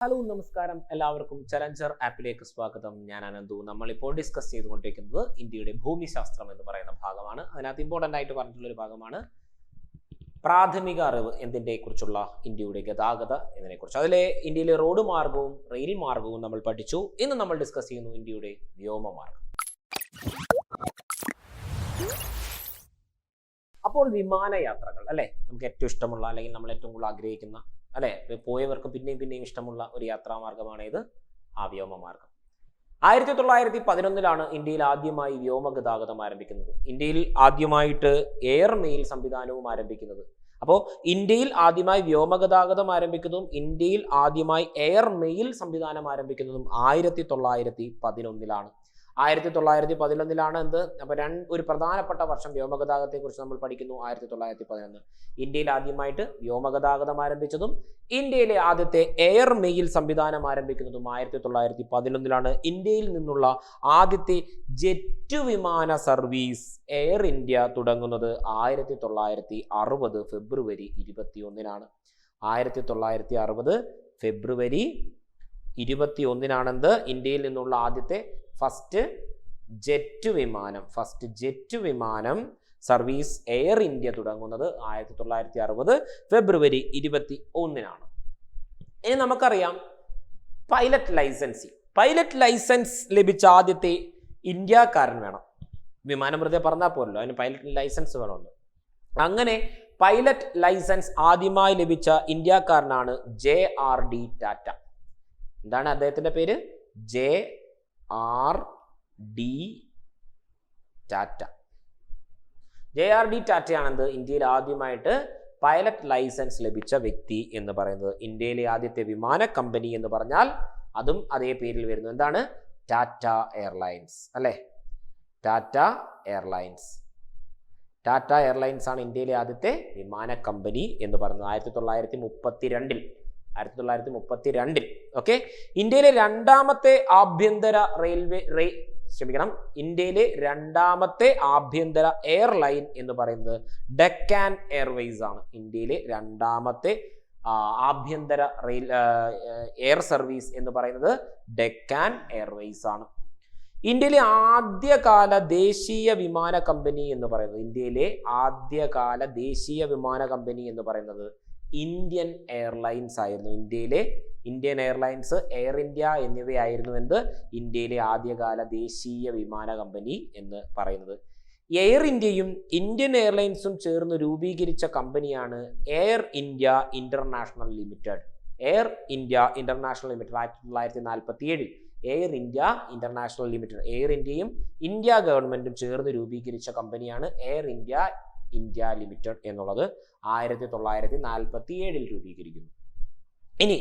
Hello നമസ്കാരം. എല്ലാവർക്കും challenger ആപ്പിലേക്ക് സ്വാഗതം. ഞാൻ അനന്തു. നമ്മൾ ഇപ്പോൾ ഡിസ്കസ് ചെയ്തുകൊണ്ടിരിക്കുന്നത് ഇന്ത്യയുടെ ഭൂമിശാസ്ത്രം എന്ന് പറയുന്ന ഭാഗമാണ്. അതിനകത്ത് ഇമ്പോർട്ടന്റ് ആയിട്ട് പറഞ്ഞിട്ടുള്ള ഒരു ഭാഗമാണ് പ്രാഥമിക അറിവ് എന്തിന്റെ കുറിച്ചുള്ള ഇന്ത്യയുടെ ഗതാഗത എന്നതിനെ കുറിച്ച് അതിലെ ഇന്ത്യയിലെ റോഡ് മാർഗവും റെയിൽ മാർഗവും നമ്മൾ പഠിച്ചു. ഇന്ന് നമ്മൾ ഡിസ്കസ് ചെയ്യുന്നു ഇന്ത്യയുടെ വ്യോമമാർഗം. അപ്പോൾ വിമാനയാത്രകൾ അല്ലേ? നമുക്ക് ഏറ്റവും ഇഷ്ടമുള്ള അല്ലെങ്കിൽ നമ്മൾ ഏറ്റവും കൂടുതൽ ആഗ്രഹിക്കുന്ന അല്ലെ? പോയവർക്ക് പിന്നെയും പിന്നെയും ഇഷ്ടമുള്ള ഒരു യാത്രാമാർഗമാണ് ഇത്. ആ വ്യോമമാർഗം. ആയിരത്തി തൊള്ളായിരത്തി പതിനൊന്നിലാണ് ഇന്ത്യയിൽ ആദ്യമായി വ്യോമ ഗതാഗതം ആരംഭിക്കുന്നത്. ഇന്ത്യയിൽ ആദ്യമായിട്ട് എയർ മെയിൽ സംവിധാനവും ആരംഭിക്കുന്നത്. അപ്പോൾ ഇന്ത്യയിൽ ആദ്യമായി വ്യോമഗതാഗതം ആരംഭിക്കുന്നതും ഇന്ത്യയിൽ ആദ്യമായി എയർ മെയിൽ സംവിധാനം ആരംഭിക്കുന്നതും ആയിരത്തി തൊള്ളായിരത്തി പതിനൊന്നിലാണ് ആയിരത്തി തൊള്ളായിരത്തി പതിനൊന്നിലാണ് എന്ത്? അപ്പൊ രണ്ട് ഒരു പ്രധാനപ്പെട്ട വർഷം വ്യോമഗതാഗതത്തെ കുറിച്ച് നമ്മൾ പഠിക്കുന്നു ആയിരത്തി തൊള്ളായിരത്തി പതിനൊന്ന് ഇന്ത്യയിൽ ആദ്യമായിട്ട് വ്യോമഗതാഗതം ആരംഭിച്ചതും ഇന്ത്യയിലെ ആദ്യത്തെ എയർ മെയിൽ സംവിധാനം ആരംഭിക്കുന്നതും ആയിരത്തി തൊള്ളായിരത്തി പതിനൊന്നിലാണ് ഇന്ത്യയിൽ നിന്നുള്ള ആദ്യത്തെ ജെറ്റ് വിമാന സർവീസ് എയർ ഇന്ത്യ തുടങ്ങുന്നത് ആയിരത്തി തൊള്ളായിരത്തി അറുപത് ഫെബ്രുവരി ഇരുപത്തി ഒന്നിനാണ് ആയിരത്തി തൊള്ളായിരത്തി അറുപത് ഫെബ്രുവരി ഇരുപത്തി ഒന്നിനാണെന്ത് ഇന്ത്യയിൽ നിന്നുള്ള ആദ്യത്തെ ഫസ്റ്റ് ജെറ്റ് വിമാനം. ഫസ്റ്റ് ജെറ്റ് വിമാനം സർവീസ് എയർ ഇന്ത്യ തുടങ്ങുന്നത് ആയിരത്തി തൊള്ളായിരത്തി അറുപത് ഫെബ്രുവരി ഇരുപത്തി ഒന്നിനാണ് ഇനി നമുക്കറിയാം പൈലറ്റ് ലൈസൻസി പൈലറ്റ് ലൈസൻസ് ലഭിച്ച ആദ്യത്തെ ഇന്ത്യക്കാരൻ വേണം. വിമാനം വെറുതെ പറഞ്ഞാൽ പോലല്ലോ അതിന് പൈലറ്റ് ലൈസൻസ് വേണമല്ലോ. അങ്ങനെ പൈലറ്റ് ലൈസൻസ് ആദ്യമായി ലഭിച്ച ഇന്ത്യക്കാരനാണ് ജെ ആർ ഡി ടാറ്റ എന്താണ് അദ്ദേഹത്തിന്റെ പേര്? J R D Tata J R D ടാറ്റയാണെന്ത് ഇന്ത്യയിൽ ആദ്യമായിട്ട് പൈലറ്റ് ലൈസൻസ് ലഭിച്ച വ്യക്തി എന്ന് പറയുന്നത്. ഇന്ത്യയിലെ ആദ്യത്തെ വിമാന കമ്പനി എന്ന് പറഞ്ഞാൽ അതും അതേ പേരിൽ വരുന്നു. എന്താണ്? ടാറ്റ എയർലൈൻസ് അല്ലേ? ടാറ്റ എയർലൈൻസ് ടാറ്റ എയർലൈൻസ് ആണ് ഇന്ത്യയിലെ ആദ്യത്തെ വിമാന കമ്പനി എന്ന് പറയുന്നത്. ആയിരത്തി തൊള്ളായിരത്തി മുപ്പത്തി രണ്ടിൽ ആയിരത്തി തൊള്ളായിരത്തി മുപ്പത്തി രണ്ടിൽ ഓക്കെ ഇന്ത്യയിലെ രണ്ടാമത്തെ ആഭ്യന്തര റെയിൽവേ റെയിൽ ക്ഷമിക്കണം. ഇന്ത്യയിലെ രണ്ടാമത്തെ ആഭ്യന്തര എയർലൈൻ എന്ന് പറയുന്നത് ഡെക്കാൻ എയർവേസ് ആണ്. ഇന്ത്യയിലെ രണ്ടാമത്തെ ആഭ്യന്തര റെയിൽ എയർ സർവീസ് എന്ന് പറയുന്നത് ഡെക്കാൻ എയർവേസ് ആണ്. ഇന്ത്യയിലെ ആദ്യകാല ദേശീയ വിമാന കമ്പനി എന്ന് പറയുന്നത് ഇന്ത്യയിലെ ആദ്യകാല ദേശീയ വിമാന കമ്പനി എന്ന് പറയുന്നത് ഇന്ത്യൻ എയർലൈൻസ് ആയിരുന്നു. ഇന്ത്യയിലെ ഇന്ത്യൻ എയർലൈൻസ് എയർ ഇന്ത്യ എന്നിവയായിരുന്നു എന്ത്? ഇന്ത്യയിലെ ആദ്യകാല ദേശീയ വിമാന കമ്പനി എന്ന് പറയുന്നത്. എയർ ഇന്ത്യയും ഇന്ത്യൻ എയർലൈൻസും ചേർന്ന് രൂപീകരിച്ച കമ്പനിയാണ് Air India international limited Air India international limited ആയിരത്തി തൊള്ളായിരത്തി നാൽപ്പത്തി ഏഴിൽ Air India international limited Air ഇന്ത്യയും ഇന്ത്യ ഗവൺമെന്റും ചേർന്ന് രൂപീകരിച്ച കമ്പനിയാണ് എയർ ഇന്ത്യ ഇന്ത്യ ലിമിറ്റഡ് എന്നുള്ളത് ആയിരത്തി തൊള്ളായിരത്തി നാൽപ്പത്തി ഏഴിൽ രൂപീകരിക്കുന്നു. ഇനി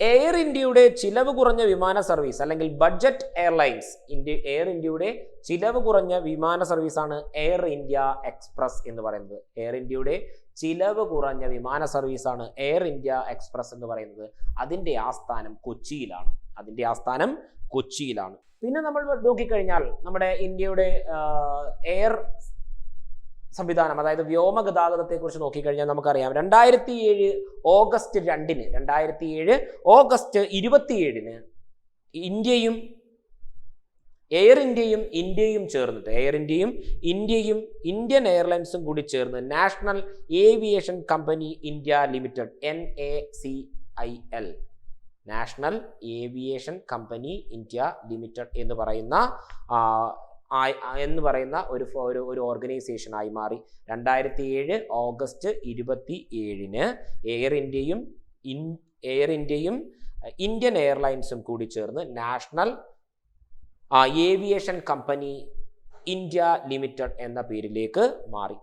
എയർ ഇന്ത്യയുടെ ചിലവ് കുറഞ്ഞ വിമാന സർവീസ് അല്ലെങ്കിൽ ബഡ്ജറ്റ് എയർലൈൻസ് ഇന്ത്യ എയർ ഇന്ത്യയുടെ ചിലവ് കുറഞ്ഞ വിമാന സർവീസാണ് എയർ ഇന്ത്യ എക്സ്പ്രസ് എന്ന് പറയുന്നത്. എയർ ഇന്ത്യയുടെ ചിലവ് കുറഞ്ഞ വിമാന സർവീസാണ് എയർ ഇന്ത്യ എക്സ്പ്രസ് എന്ന് പറയുന്നത്. അതിന്റെ ആസ്ഥാനം കൊച്ചിയിലാണ്. അതിന്റെ ആസ്ഥാനം കൊച്ചിയിലാണ്. പിന്നെ നമ്മൾ നോക്കിക്കഴിഞ്ഞാൽ നമ്മുടെ ഇന്ത്യയുടെ എയർ സംവിധാനം അതായത് വ്യോമ ഗതാഗതത്തെ കുറിച്ച് നോക്കിക്കഴിഞ്ഞാൽ നമുക്കറിയാം. രണ്ടായിരത്തി ഏഴ് ഓഗസ്റ്റ് രണ്ടിന് രണ്ടായിരത്തി ഏഴ് ഓഗസ്റ്റ് ഇരുപത്തിയേഴിന് ഇന്ത്യയും എയർ ഇന്ത്യയും ഇന്ത്യയും ചേർന്നിട്ട് എയർ ഇന്ത്യയും ഇന്ത്യയും ഇന്ത്യൻ എയർലൈൻസും കൂടി ചേർന്ന് national aviation company India limited N A C I L national aviation company India limited എന്ന് പറയുന്ന എന്ന് പറയുന്ന ഒരു ഒരു ഒരു ഓർഗനൈസേഷനായി മാറി. രണ്ടായിരത്തി ഏഴ് ഓഗസ്റ്റ് ഇരുപത്തി ഏഴിന് എയർ ഇന്ത്യയും ഇൻ എയർ ഇന്ത്യയും ഇന്ത്യൻ എയർലൈൻസും കൂടി ചേർന്ന് national aviation company India limited എന്ന പേരിലേക്ക് മാറി.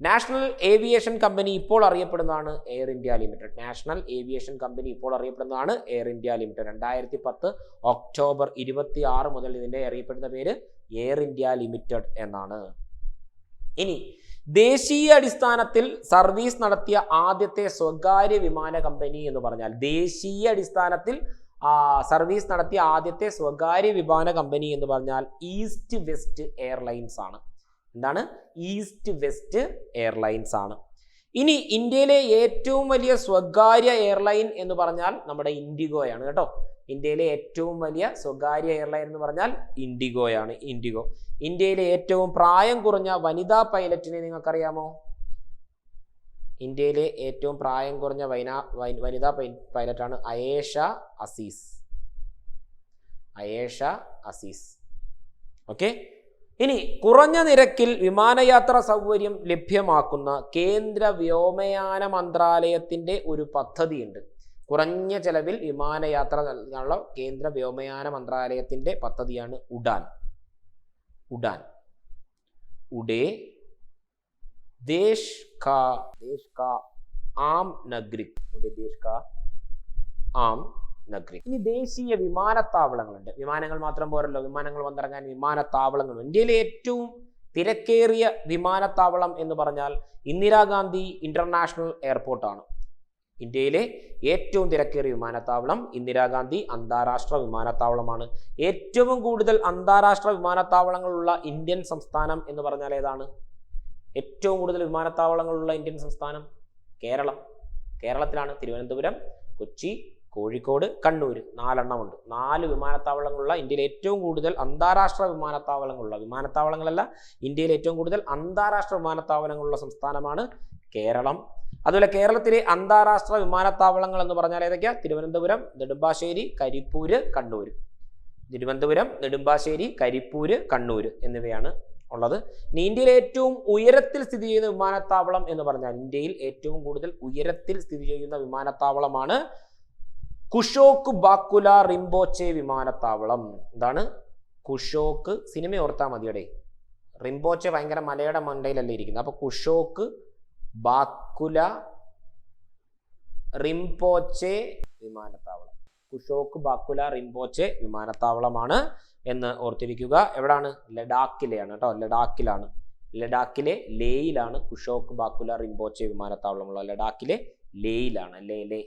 നാഷണൽ ഏവിയേഷൻ കമ്പനി ഇപ്പോൾ അറിയപ്പെടുന്നതാണ് Air India limited. National aviation company ഇപ്പോൾ അറിയപ്പെടുന്നതാണ് എയർ ഇന്ത്യ ലിമിറ്റഡ്. രണ്ടായിരത്തി പത്ത് ഒക്ടോബർ ഇരുപത്തി ആറ് മുതൽ ഇതിന്റെ അറിയപ്പെടുന്ന പേര് എയർ ഇന്ത്യ ലിമിറ്റഡ് എന്നാണ്. ഇനി ദേശീയ അടിസ്ഥാനത്തിൽ സർവീസ് നടത്തിയ ആദ്യത്തെ സ്വകാര്യ വിമാന കമ്പനി എന്ന് പറഞ്ഞാൽ ദേശീയ അടിസ്ഥാനത്തിൽ സർവീസ് നടത്തിയ ആദ്യത്തെ സ്വകാര്യ വിമാന കമ്പനി എന്ന് പറഞ്ഞാൽ ഈസ്റ്റ് വെസ്റ്റ് എയർലൈൻസ് ആണ് എന്താണ്? ഈസ്റ്റ് വെസ്റ്റ് എയർലൈൻസ് ആണ്. ഇനി ഇന്ത്യയിലെ ഏറ്റവും വലിയ സ്വകാര്യ എയർലൈൻ എന്ന് പറഞ്ഞാൽ നമ്മുടെ ഇൻഡിഗോയാണ് കേട്ടോ. ഇന്ത്യയിലെ ഏറ്റവും വലിയ സ്വകാര്യ എയർലൈൻ എന്ന് പറഞ്ഞാൽ ഇൻഡിഗോയാണ് ഇൻഡിഗോ. ഇന്ത്യയിലെ ഏറ്റവും പ്രായം കുറഞ്ഞ വനിതാ പൈലറ്റിനെ നിങ്ങൾക്കറിയാമോ? ഇന്ത്യയിലെ ഏറ്റവും പ്രായം കുറഞ്ഞ വൈന വനിതാ പൈലറ്റാണ് അയേഷ അസീസ്. അയേഷ അസീസ്. ഓക്കെ? ഇനി കുറഞ്ഞ നിരക്കിൽ വിമാനയാത്ര സൗകര്യം ലഭ്യമാക്കുന്ന കേന്ദ്ര വ്യോമയാന മന്ത്രാലയത്തിന്റെ ഒരു പദ്ധതിയുണ്ട്. കുറഞ്ഞ ചെലവിൽ വിമാനയാത്ര നൽകാനുള്ള കേന്ദ്ര വ്യോമയാന മന്ത്രാലയത്തിന്റെ പദ്ധതിയാണ് ഉഡാൻ. ഉഡാൻ. ഉഡേ. ദേശ് ദേശ് ആം നഗ്രിക് ഉഡേ ദേശ് ആം നഗ്രി. ഇനി ദേശീയ വിമാനത്താവളങ്ങളുണ്ട്. വിമാനങ്ങൾ മാത്രം പോരല്ലോ. വിമാനങ്ങൾ വന്നിറങ്ങാൻ വിമാനത്താവളങ്ങളും ഇന്ത്യയിലെ ഏറ്റവും തിരക്കേറിയ വിമാനത്താവളം എന്ന് പറഞ്ഞാൽ ഇന്ദിരാഗാന്ധി ഇന്റർനാഷണൽ എയർപോർട്ടാണ്. ഇന്ത്യയിലെ ഏറ്റവും തിരക്കേറിയ വിമാനത്താവളം ഇന്ദിരാഗാന്ധി അന്താരാഷ്ട്ര വിമാനത്താവളമാണ്. ഏറ്റവും കൂടുതൽ അന്താരാഷ്ട്ര വിമാനത്താവളങ്ങളുള്ള ഇന്ത്യൻ സംസ്ഥാനം എന്ന് പറഞ്ഞാൽ ഏതാണ്? ഏറ്റവും കൂടുതൽ വിമാനത്താവളങ്ങളുള്ള ഇന്ത്യൻ സംസ്ഥാനം കേരളം. കേരളത്തിലാണ്. തിരുവനന്തപുരം കൊച്ചി കോഴിക്കോട് കണ്ണൂർ നാലെണ്ണമുണ്ട്. നാല് വിമാനത്താവളങ്ങളുള്ള ഇന്ത്യയിലെ ഏറ്റവും കൂടുതൽ അന്താരാഷ്ട്ര വിമാനത്താവളങ്ങളുള്ള വിമാനത്താവളങ്ങളല്ല ഇന്ത്യയിൽ ഏറ്റവും കൂടുതൽ അന്താരാഷ്ട്ര വിമാനത്താവളങ്ങളുള്ള സംസ്ഥാനമാണ് കേരളം. അതുപോലെ കേരളത്തിലെ അന്താരാഷ്ട്ര വിമാനത്താവളങ്ങൾ എന്ന് പറഞ്ഞാൽ ഏതൊക്കെയാ? തിരുവനന്തപുരം നെടുമ്പാശ്ശേരി കരിപ്പൂര് കണ്ണൂർ തിരുവനന്തപുരം നെടുമ്പാശ്ശേരി കരിപ്പൂര് കണ്ണൂർ എന്നിവയാണ് ഉള്ളത്. ഇനി ഇന്ത്യയിലെ ഏറ്റവും ഉയരത്തിൽ സ്ഥിതി ചെയ്യുന്ന വിമാനത്താവളം എന്ന് പറഞ്ഞാൽ ഇന്ത്യയിൽ ഏറ്റവും കൂടുതൽ ഉയരത്തിൽ സ്ഥിതി ചെയ്യുന്ന വിമാനത്താവളമാണ് കുഷോക്ക് ബാക്കുല റിംബോച്ചെ വിമാനത്താവളം. എന്താണ്? കുഷോക്ക് സിനിമ ഓർത്താൽ മതിയടേ. റിംബോച്ചെ ഭയങ്കര മലയുടെ മണ്ടയിലല്ലേ ഇരിക്കുന്നത് അപ്പൊ കുഷോക്ക് ബാക്കുല റിംപോച്ചെ വിമാനത്താവളം. കുഷോക്ക് ബാക്കുല റിംപോച്ചെ വിമാനത്താവളമാണ് എന്ന് ഓർത്തിരിക്കുക. എവിടാണ്? ലഡാക്കിലെയാണ് കേട്ടോ. ലഡാക്കിലാണ്. ലഡാക്കിലെ ലേയിലാണ് കുഷോക്ക് ബാക്കുല റിംപോച്ചെ വിമാനത്താവളമുള്ള ലഡാക്കിലെ ലേയിലാണ്. ലേ ലേ.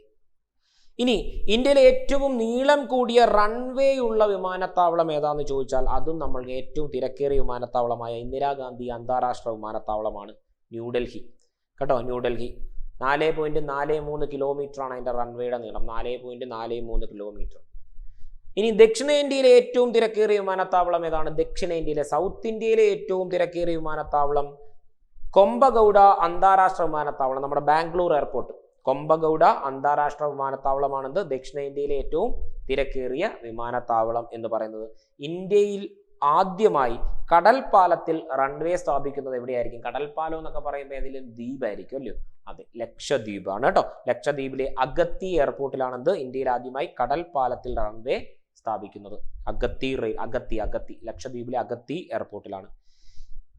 ഇനി ഇന്ത്യയിലെ ഏറ്റവും നീളം കൂടിയ റൺവേ ഉള്ള വിമാനത്താവളം ഏതാന്ന് ചോദിച്ചാൽ അതും നമ്മൾ ഏറ്റവും തിരക്കേറിയ വിമാനത്താവളമായ ഇന്ദിരാഗാന്ധി അന്താരാഷ്ട്ര വിമാനത്താവളമാണ് ന്യൂഡൽഹി കേട്ടോ? ന്യൂഡൽഹി നാല് പോയിന്റ് നാല് മൂന്ന് കിലോമീറ്റർ ആണ് അതിന്റെ റൺവേയുടെ നീളം. നാല് പോയിന്റ് നാല് മൂന്ന് കിലോമീറ്റർ ഇനി ദക്ഷിണേന്ത്യയിലെ ഏറ്റവും തിരക്കേറിയ വിമാനത്താവളം ഏതാണ്? ദക്ഷിണേന്ത്യയിലെ സൗത്ത് ഇന്ത്യയിലെ ഏറ്റവും തിരക്കേറിയ വിമാനത്താവളം കൊമ്പഗൗഡ അന്താരാഷ്ട്ര വിമാനത്താവളം. നമ്മുടെ ബാംഗ്ലൂർ എയർപോർട്ട്. കൊമ്പഗൗഡ അന്താരാഷ്ട്ര വിമാനത്താവളമാണെന്ന് ദക്ഷിണേന്ത്യയിലെ ഏറ്റവും തിരക്കേറിയ വിമാനത്താവളം എന്ന് പറയുന്നത്. ഇന്ത്യയിൽ ആദ്യമായി കടൽപ്പാലത്തിൽ റൺവേ സ്ഥാപിക്കുന്നത് എവിടെയായിരിക്കും? കടൽപാലം എന്നൊക്കെ പറയുമ്പോൾ ഏതെങ്കിലും ദ്വീപായിരിക്കും അല്ലയോ അതെ ലക്ഷദ്വീപാണ് കേട്ടോ. ലക്ഷദ്വീപിലെ അഗത്തി എയർപോർട്ടിലാണെന്ത് ഇന്ത്യയിൽ ആദ്യമായി കടൽപ്പാലത്തിൽ റൺവേ സ്ഥാപിക്കുന്നത്. അഗത്തി റെയിൽ അഗത്തി അഗത്തി ലക്ഷദ്വീപിലെ അഗത്തി എയർപോർട്ടിലാണ്.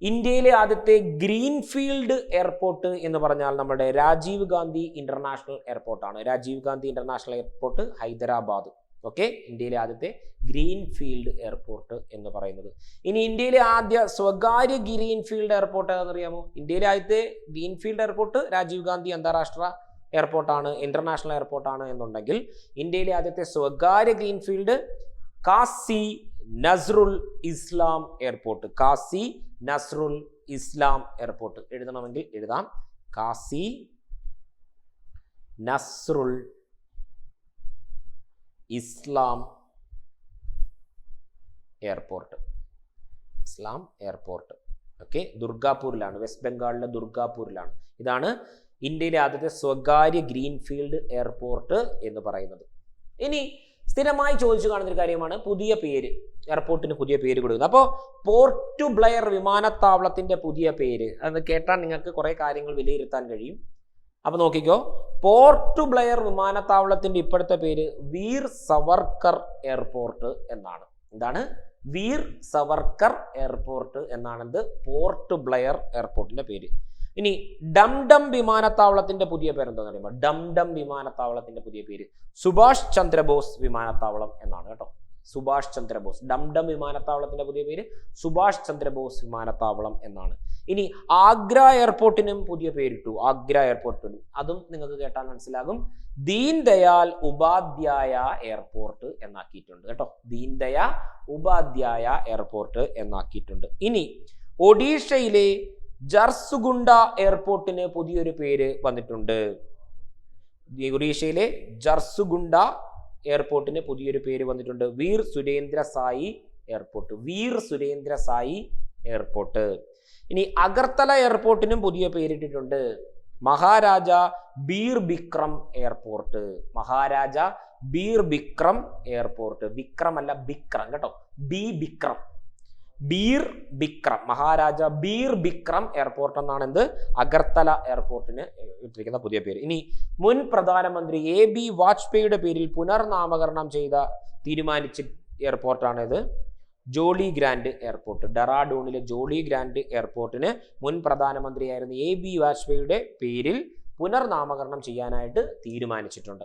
ഇന്ത്യയിലെ ആദ്യത്തെ ഗ്രീൻഫീൽഡ് എയർപോർട്ട് എന്ന് പറഞ്ഞാൽ നമ്മുടെ Rajiv Gandhi international എയർപോർട്ടാണ്. Rajiv Gandhi international airport Hyderabad. Okay? ഇന്ത്യയിലെ ആദ്യത്തെ ഗ്രീൻഫീൽഡ് എയർപോർട്ട് എന്ന് പറയുന്നത്. ഇനി ഇന്ത്യയിലെ ആദ്യ സ്വകാര്യ ഗ്രീൻഫീൽഡ് എയർപോർട്ട് ഏതെന്നറിയാമോ ഇന്ത്യയിലെ ആദ്യത്തെ ഗ്രീൻഫീൽഡ് എയർപോർട്ട് രാജീവ് ഗാന്ധി അന്താരാഷ്ട്ര എയർപോർട്ടാണ് ഇന്റർനാഷണൽ എയർപോർട്ടാണ് എന്നുണ്ടെങ്കിൽ ഇന്ത്യയിലെ ആദ്യത്തെ സ്വകാര്യ greenfield Kazi Nazrul Islam airport. Kazi Nazrul Islam airport. എഴുതണമെങ്കിൽ എഴുതാം. Kazi Nazrul Islam airport. Islam airport. Okay? ദുർഗാപൂരിലാണ്. West ബംഗാളിലെ ദുർഗാപൂരിലാണ്. ഇതാണ് ഇന്ത്യയിലെ ആദ്യത്തെ സ്വകാര്യ ഗ്രീൻഫീൽഡ് എയർപോർട്ട് എന്ന് പറയുന്നത്. ഇനി സ്ഥിരമായി ചോദിച്ചു കാണുന്ന ഒരു കാര്യമാണ് പുതിയ പേര്. എയർപോർട്ടിന് പുതിയ പേര് കൊടുക്കുന്നത്. അപ്പോൾ പോർട്ട് ബ്ലെയർ വിമാനത്താവളത്തിന്റെ പുതിയ പേര്. അത് കേട്ടാൽ നിങ്ങൾക്ക് കുറേ കാര്യങ്ങൾ വിലയിരുത്താൻ കഴിയും. അപ്പോൾ നോക്കിക്കോ പോർട്ട് ബ്ലെയർ വിമാനത്താവളത്തിന്റെ ഇപ്പോഴത്തെ പേര് വീർ സവർക്കർ എയർപോർട്ട് എന്നാണ്. എന്താണ്? വീർ സവർക്കർ എയർപോർട്ട് എന്നാണെന്ത് പോർട്ട് ബ്ലെയർ എയർപോർട്ടിന്റെ പേര്. ഇനി ഡംഡം വിമാനത്താവളത്തിന്റെ പുതിയ പേര് എന്താണെന്ന് ഡം ഡംഡം വിമാനത്താവളത്തിന്റെ പുതിയ പേര് സുഭാഷ് ചന്ദ്രബോസ് വിമാനത്താവളം എന്നാണ് കേട്ടോ. സുഭാഷ് ചന്ദ്രബോസ്. ഡംഡം വിമാനത്താവളത്തിന്റെ പുതിയ പേര് സുഭാഷ് ചന്ദ്രബോസ് വിമാനത്താവളം എന്നാണ്. ഇനി ആഗ്ര എയർപോർട്ടിനും പുതിയ പേരിട്ടു. ആഗ്ര എയർപോർട്ടിനും. അതും നിങ്ങൾക്ക് കേട്ടാൽ മനസ്സിലാകും. ദീൻ ദയാൽ ഉപാധ്യായ എയർപോർട്ട് എന്നാക്കിയിട്ടുണ്ട് കേട്ടോ. ദീൻ ദയാ ഉപാധ്യായ എയർപോർട്ട് എന്നാക്കിയിട്ടുണ്ട്. ഇനി ഒഡീഷയിലെ ജർസുഗുണ്ട എയർപോർട്ടിന് പുതിയൊരു പേര് വന്നിട്ടുണ്ട്. ഒറീഷയിലെ ജർസുഗുണ്ട എയർപോർട്ടിന് പുതിയൊരു പേര് വന്നിട്ടുണ്ട്. വീർ സുരേന്ദ്ര സായി എയർപോർട്ട്. വീർ സുരേന്ദ്ര സായി എയർപോർട്ട്. ഇനി അഗർത്തല എയർപോർട്ടിനും പുതിയ പേരിട്ടിട്ടുണ്ട്. മഹാരാജ ബീർ ബിക്രം എയർപോർട്ട്. മഹാരാജ ബീർ ബിക്രം എയർപോർട്ട്. വിക്രം അല്ല ബിക്രം കേട്ടോ? ബി ബിക്രം. ബീർ ബിക്രം. മഹാരാജ ബീർ ബിക്രം എയർപോർട്ട് എന്നാണ് എന്ത്? അഗർത്തല എയർപോർട്ടിന് ഇട്ടിരിക്കുന്ന പുതിയ പേര്. ഇനി മുൻ പ്രധാനമന്ത്രി എ ബി വാജ്പേയിയുടെ പേരിൽ പുനർനാമകരണം ചെയ്ത തീരുമാനിച്ച എയർപോർട്ടാണ് ഇത് ജോളി ഗ്രാൻഡ് എയർപോർട്ട് ഡെറാഡൂണിലെ ജോളി ഗ്രാൻഡ് എയർപോർട്ടിന് മുൻ പ്രധാനമന്ത്രിയായിരുന്ന എ ബി വാജ്പേയിയുടെ പേരിൽ പുനർനാമകരണം ചെയ്യാനായിട്ട് തീരുമാനിച്ചിട്ടുണ്ട്.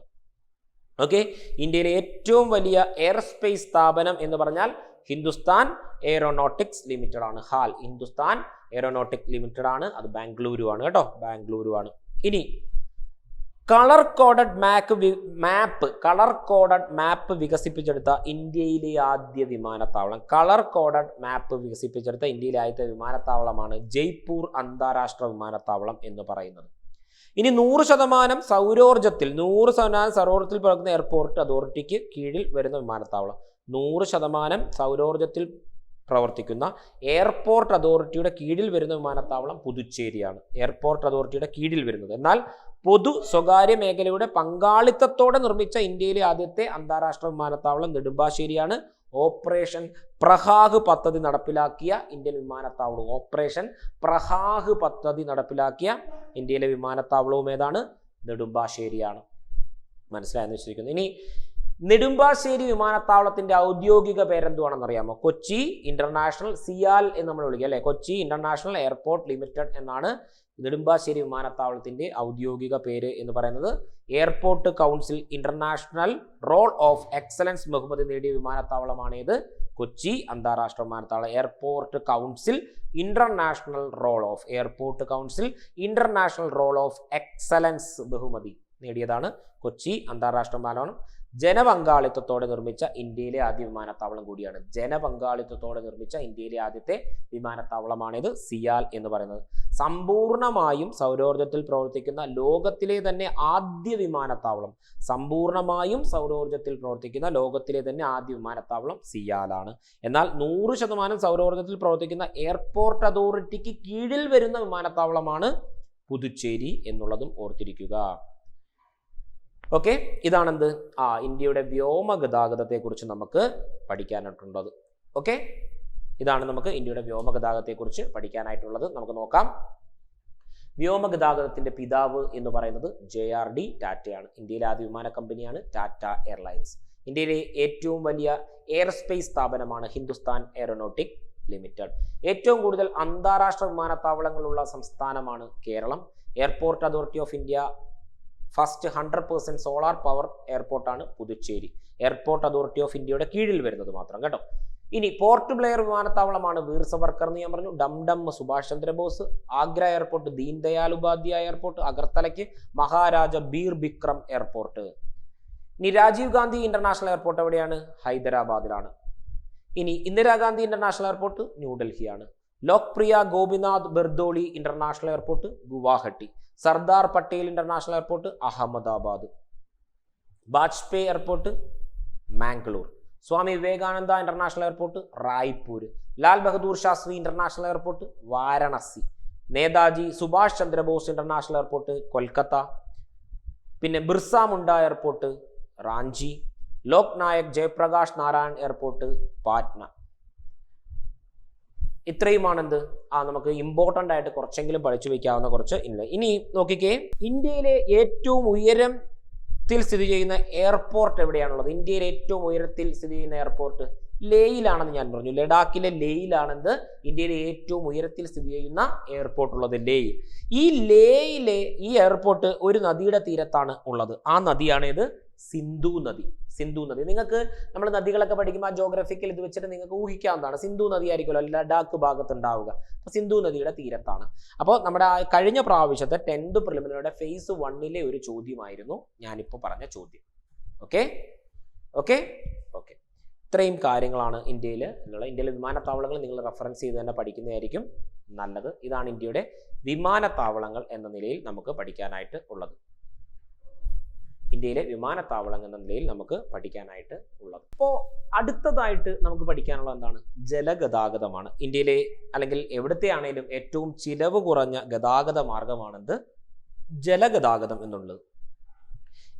ഓക്കെ? ഇന്ത്യയിലെ ഏറ്റവും വലിയ എയർ സ്പേസ് സ്ഥാപനം എന്ന് പറഞ്ഞാൽ ഹിന്ദുസ്ഥാൻ എയറോനോട്ടിക്സ് ലിമിറ്റഡ് ആണ്. ഹാൽ ഹിന്ദുസ്ഥാൻ എയറോനോട്ടിക് ലിമിറ്റഡ് ആണ്. അത് ബാംഗ്ലൂരു ആണ് കേട്ടോ. ബാംഗ്ലൂരു ആണ്. ഇനി colour coded map map colour coded map വികസിപ്പിച്ചെടുത്ത ഇന്ത്യയിലെ ആദ്യ വിമാനത്താവളം. കളർ കോഡഡ് മാപ്പ് വികസിപ്പിച്ചെടുത്ത ഇന്ത്യയിലെ ആദ്യത്തെ വിമാനത്താവളമാണ് ജയ്പൂർ അന്താരാഷ്ട്ര വിമാനത്താവളം എന്ന് പറയുന്നത്. ഇനി നൂറ് ശതമാനം സൗരോർജത്തിൽ നൂറ് ശതമാനം സൗരോർജത്തിൽ പ്രവർത്തിക്കുന്ന എയർപോർട്ട് അതോറിറ്റിക്ക് കീഴിൽ വരുന്ന വിമാനത്താവളം. നൂറ് ശതമാനം സൗരോർജത്തിൽ പ്രവർത്തിക്കുന്ന എയർപോർട്ട് അതോറിറ്റിയുടെ കീഴിൽ വരുന്ന വിമാനത്താവളം പുതുച്ചേരിയാണ്. എയർപോർട്ട് അതോറിറ്റിയുടെ കീഴിൽ വരുന്നത്. എന്നാൽ പൊതു സ്വകാര്യ മേഖലയുടെ പങ്കാളിത്തത്തോടെ നിർമ്മിച്ച ഇന്ത്യയിലെ ആദ്യത്തെ അന്താരാഷ്ട്ര വിമാനത്താവളം നെടുമ്പാശ്ശേരിയാണ്. ഓപ്പറേഷൻ പ്രഹാഗ് പദ്ധതി നടപ്പിലാക്കിയ ഇന്ത്യൻ വിമാനത്താവളവും ഓപ്പറേഷൻ പ്രഹാഗ് പദ്ധതി നടപ്പിലാക്കിയ ഇന്ത്യയിലെ വിമാനത്താവളവും ഏതാണ്? നെടുമ്പാശ്ശേരിയാണ്. മനസ്സിലായെന്ന് വെച്ചിരിക്കുന്നു ഇനി നെടുമ്പാശ്ശേരി വിമാനത്താവളത്തിന്റെ ഔദ്യോഗിക പേരെന്തുവാണെന്ന് അറിയാമോ കൊച്ചി ഇന്റർനാഷണൽ സിയാൽ എന്ന് നമ്മൾ വിളിക്കുക അല്ലെ? കൊച്ചി ഇന്റർനാഷണൽ എയർപോർട്ട് ലിമിറ്റഡ് എന്നാണ് നെടുമ്പാശ്ശേരി വിമാനത്താവളത്തിന്റെ ഔദ്യോഗിക പേര് എന്ന് പറയുന്നത്. Airport council international role of excellence ബഹുമതി നേടിയ വിമാനത്താവളമാണ് ഇത്. കൊച്ചി അന്താരാഷ്ട്ര വിമാനത്താവളം airport council international role of airport council international role of excellence ബഹുമതി നേടിയതാണ്. കൊച്ചി അന്താരാഷ്ട്ര വിമാനമാണ് ജനപങ്കാളിത്തത്തോടെ നിർമ്മിച്ച ഇന്ത്യയിലെ ആദ്യ വിമാനത്താവളം കൂടിയാണ്. ജനപങ്കാളിത്തത്തോടെ നിർമ്മിച്ച ഇന്ത്യയിലെ ആദ്യത്തെ വിമാനത്താവളമാണിത് സിയാൽ എന്ന് പറയുന്നത്. സമ്പൂർണമായും സൗരോർജത്തിൽ പ്രവർത്തിക്കുന്ന ലോകത്തിലെ തന്നെ ആദ്യ വിമാനത്താവളം സമ്പൂർണമായും സൗരോർജത്തിൽ പ്രവർത്തിക്കുന്ന ലോകത്തിലെ തന്നെ ആദ്യ വിമാനത്താവളം സിയാലാണ്. എന്നാൽ നൂറ് ശതമാനം സൗരോർജത്തിൽ പ്രവർത്തിക്കുന്ന എയർപോർട്ട് അതോറിറ്റിക്ക് കീഴിൽ വരുന്ന വിമാനത്താവളമാണ് പുതുച്ചേരി എന്നുള്ളതും ഓർത്തിരിക്കുക. ഓക്കെ ഇതാണെന്ത്? ആ ഇന്ത്യയുടെ വ്യോമ ഗതാഗതത്തെക്കുറിച്ച് നമുക്ക് പഠിക്കാനായിട്ടുള്ളത്. ഓക്കെ ഇതാണ് നമുക്ക് ഇന്ത്യയുടെ വ്യോമ ഗതാഗതത്തെക്കുറിച്ച് പഠിക്കാനായിട്ടുള്ളത്. നമുക്ക് നോക്കാം. വ്യോമ ഗതാഗതത്തിന്റെ പിതാവ് എന്ന് പറയുന്നത് ജെ ആർ ഡി ടാറ്റയാണ്. ഇന്ത്യയിലെ ആദ്യ വിമാന കമ്പനിയാണ് ടാറ്റ എയർലൈൻസ്. ഇന്ത്യയിലെ ഏറ്റവും വലിയ എയർസ്പേസ് സ്ഥാപനമാണ് ഹിന്ദുസ്ഥാൻ എയറോനോട്ടിക് ലിമിറ്റഡ്. ഏറ്റവും കൂടുതൽ അന്താരാഷ്ട്ര വിമാനത്താവളങ്ങളുള്ള സംസ്ഥാനമാണ് Keralam. Airport authority of India first hundred percent solar power എയർപോർട്ടാണ് Puducherry. Airport authority of ഇന്ത്യയുടെ കീഴിൽ വരുന്നത് മാത്രം കേട്ടോ. ഇനി പോർട്ട് ബ്ലെയർ വിമാനത്താവളമാണ് വീർ സവർക്കർ എന്ന് ഞാൻ പറഞ്ഞു. ഡം ഡം സുഭാഷ് ചന്ദ്രബോസ് ആഗ്ര എയർപോർട്ട് ദീൻ ദയാൽ ഉപാധ്യായ എയർപോർട്ട് അഗർത്തലയ്ക്ക് മഹാരാജ ബീർ ബിക്രം എയർപോർട്ട്. ഇനി രാജീവ് ഗാന്ധി ഇന്റർനാഷണൽ എയർപോർട്ട് എവിടെയാണ്? ഹൈദരാബാദിലാണ്. ഇനി Indira Gandhi international airport ന്യൂഡൽഹിയാണ്. Lokpriya Gopinath Bordoloi international airport Guwahati. Sardar Patel international airport Ahmedabad. Vajpayee airport Mangalore. Swami Vivekananda international airport Raipur. Lal Bahadur Shastri international airport Varanasi. Netaji Subhash Chandrabose international airport Kolkata. പിന്നെ Birsa Munda airport Ranchi. Lok Nayak Jayaprakash Narayan airport Patna. ഇത്രയുമാണ് എന്ത് ആ നമുക്ക് important ആയിട്ട് കുറച്ചെങ്കിലും പഠിച്ചു വയ്ക്കാവുന്ന കുറച്ച് ഇല്ല. ഇനി നോക്കിക്കേ. ഇന്ത്യയിലെ ഏറ്റവും ഉയരത്തിൽ സ്ഥിതി ചെയ്യുന്ന എയർപോർട്ട് എവിടെയാണുള്ളത്? ഇന്ത്യയിലെ ഏറ്റവും ഉയരത്തിൽ സ്ഥിതി ചെയ്യുന്ന എയർപോർട്ട് ലേയിലാണെന്ന് ഞാൻ പറഞ്ഞു. ലഡാക്കിലെ ലേയിലാണെന്ത്? ഇന്ത്യയിലെ ഏറ്റവും ഉയരത്തിൽ സ്ഥിതി ചെയ്യുന്ന എയർപോർട്ട് ഉള്ളത് ലേ ഈ ലേയിലെ ഈ എയർപോർട്ട് ഒരു നദിയുടെ തീരത്താണ് ഉള്ളത്. ആ നദിയാണേത്? സിന്ധു നദി സിന്ധു നദി. നിങ്ങൾക്ക് നമ്മൾ നദികളൊക്കെ പഠിക്കുമ്പോൾ ആ ജോഗ്രഫിക്കൽ ഇത് വെച്ചിട്ട് നിങ്ങൾക്ക് ഊഹിക്കാവുന്നതാണ്. സിന്ധു നദി ആയിരിക്കുമല്ലോ ലഡാക്ക് ഭാഗത്ത് ഉണ്ടാവുക അപ്പോൾ സിന്ധു നദിയുടെ തീരത്താണ്. അപ്പോൾ നമ്മുടെ ആ കഴിഞ്ഞ പ്രാവശ്യത്തെ ടെൻത്ത് പ്രിലിമിനറിയുടെ ഫേസ് വണ്ണിലെ ഒരു ചോദ്യമായിരുന്നു. ഞാനിപ്പോൾ പറഞ്ഞ ചോദ്യം. ഓക്കെ ഓക്കെ ഓക്കെ ഇത്രയും കാര്യങ്ങളാണ് ഇന്ത്യയിൽ എന്നുള്ള ഇന്ത്യയിലെ വിമാനത്താവളങ്ങൾ നിങ്ങൾ റെഫറൻസ് ചെയ്ത് തന്നെ പഠിക്കുന്നതായിരിക്കും നല്ലത്. ഇതാണ് ഇന്ത്യയുടെ വിമാനത്താവളങ്ങൾ എന്ന നിലയിൽ നമുക്ക് പഠിക്കാനായിട്ട് ഉള്ളത്. ഇന്ത്യയിലെ വിമാനത്താവളം എന്ന നിലയിൽ നമുക്ക് പഠിക്കാനായിട്ട് ഉള്ളത്. അപ്പോൾ അടുത്തതായിട്ട് നമുക്ക് പഠിക്കാനുള്ള എന്താണ്? ജലഗതാഗതമാണ്. ഇന്ത്യയിലെ അല്ലെങ്കിൽ എവിടത്തെയാണേലും ഏറ്റവും ചിലവ് കുറഞ്ഞ ഗതാഗത മാർഗമാണെന്ത്? ജലഗതാഗതം എന്നുള്ളത്.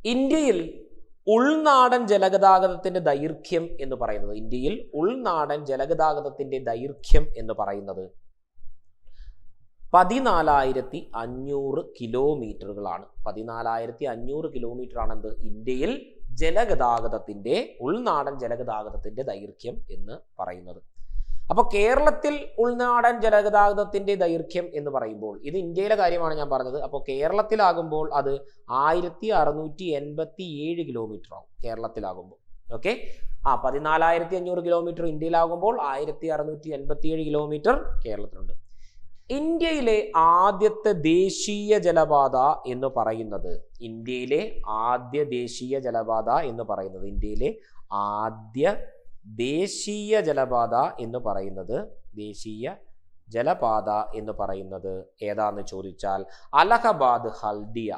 ഇന്ത്യയിൽ ഉൾനാടൻ ജലഗതാഗതത്തിന്റെ ദൈർഘ്യം എന്ന് പറയുന്നത്. ഇന്ത്യയിൽ ഉൾനാടൻ ജലഗതാഗതത്തിന്റെ ദൈർഘ്യം എന്ന് പറയുന്നത് പതിനാലായിരത്തി അഞ്ഞൂറ് കിലോമീറ്ററുകളാണ്. പതിനാലായിരത്തി അഞ്ഞൂറ് കിലോമീറ്റർ എന്ത് ഇന്ത്യയിൽ ജലഗതാഗതത്തിന്റെ ഉൾനാടൻ ജലഗതാഗതത്തിന്റെ ദൈർഘ്യം എന്ന് പറയുന്നത്. അപ്പോൾ കേരളത്തിൽ ഉൾനാടൻ ജലഗതാഗതത്തിന്റെ ദൈർഘ്യം എന്ന് പറയുമ്പോൾ ഇത് ഇന്ത്യയിലെ കാര്യമാണ് ഞാൻ പറഞ്ഞത്. അപ്പോൾ കേരളത്തിലാകുമ്പോൾ അത് ആയിരത്തി അറുന്നൂറ്റി എൺപത്തി ഏഴ് കിലോമീറ്റർ ആവും കേരളത്തിലാകുമ്പോൾ. ഓക്കെ? ആ പതിനാലായിരത്തി അഞ്ഞൂറ് കിലോമീറ്റർ ഇന്ത്യയിലാകുമ്പോൾ ആയിരത്തി അറുന്നൂറ്റി എൺപത്തി ഏഴ് കിലോമീറ്റർ കേരളത്തിലുണ്ട്. ഇന്ത്യയിലെ ആദ്യത്തെ ദേശീയ ജലപാത എന്ന് പറയുന്നത് ഇന്ത്യയിലെ ആദ്യ ദേശീയ ജലപാത എന്ന് പറയുന്നത് ഇന്ത്യയിലെ ആദ്യ ദേശീയ ജലപാത എന്ന് പറയുന്നത് ദേശീയ ജലപാത എന്ന് പറയുന്നത് ഏതാന്ന് ചോദിച്ചാൽ അലഹബാദ് ഹൽദിയ.